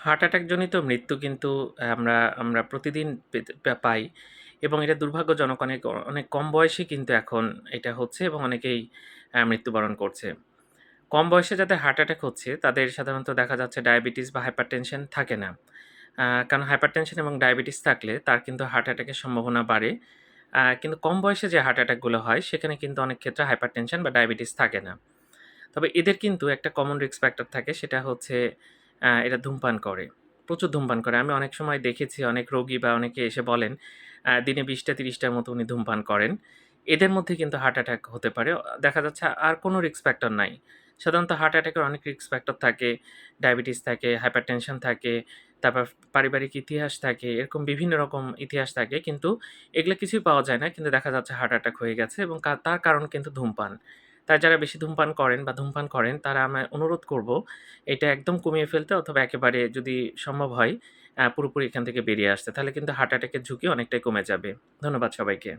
Heart অ্যাটাকজনিত মৃত্যু কিন্তু আমরা আমরা প্রতিদিন পাই এবং এটা দুর্ভাগ্যজনক অনেক অনেক কম বয়সে কিন্তু এখন এটা হচ্ছে এবং অনেকেই মৃত্যুবরণ করছে। কম বয়সে যাদের হার্ট অ্যাটাক হচ্ছে, তাদের সাধারণত দেখা যাচ্ছে ডায়াবেটিস বা হাইপারটেনশন থাকে না। কারণ হাইপারটেনশন এবং ডায়াবেটিস থাকলে তার কিন্তু হার্ট অ্যাটাকের সম্ভাবনা বাড়ে। কিন্তু কম বয়সে যে হার্ট অ্যাটাকগুলো হয়, সেখানে কিন্তু অনেক ক্ষেত্রে হাইপারটেনশন বা ডায়াবেটিস থাকে না। তবে এদের কিন্তু একটা কমন রিস্ক ফ্যাক্টর থাকে, সেটা হচ্ছে এরা ধূমপান করে, প্রচুর ধূমপান করে। আমি অনেক সময় দেখেছি অনেক রোগী বা অনেকে এসে বলেন দিনে বিশটা, তিরিশটার মতো উনি ধূমপান করেন। এদের মধ্যে কিন্তু হার্ট অ্যাটাক হতে পারে। দেখা যাচ্ছে আর কোনো রিস্ক ফ্যাক্টর নাই। সাধারণত হার্ট অ্যাটাকের অনেক রিস্ক ফ্যাক্টর থাকে ডায়াবেটিস থাকে হাইপারটেনশন থাকে, তারপর পারিবারিক ইতিহাস থাকে, এরকম বিভিন্ন রকম ইতিহাস থাকে। কিন্তু এগুলো কিছুই পাওয়া যায় না। কিন্তু দেখা যাচ্ছে হার্ট অ্যাটাক হয়ে গেছে এবং তার কারণ কিন্তু ধূমপান। তাই যারা বেশি ধূমপান করেন বা ধূমপান করেন, তারা আমি অনুরোধ করব এটা একদম কমিয়ে ফেলতে অথবা একেবারে যদি সম্ভব হয় পুরোপুরি এখান থেকে বেরিয়ে আসতে। তাহলে কিন্তু হার্ট অ্যাটাকের ঝুঁকি অনেকটাই কমে যাবে। ধন্যবাদ সবাইকে।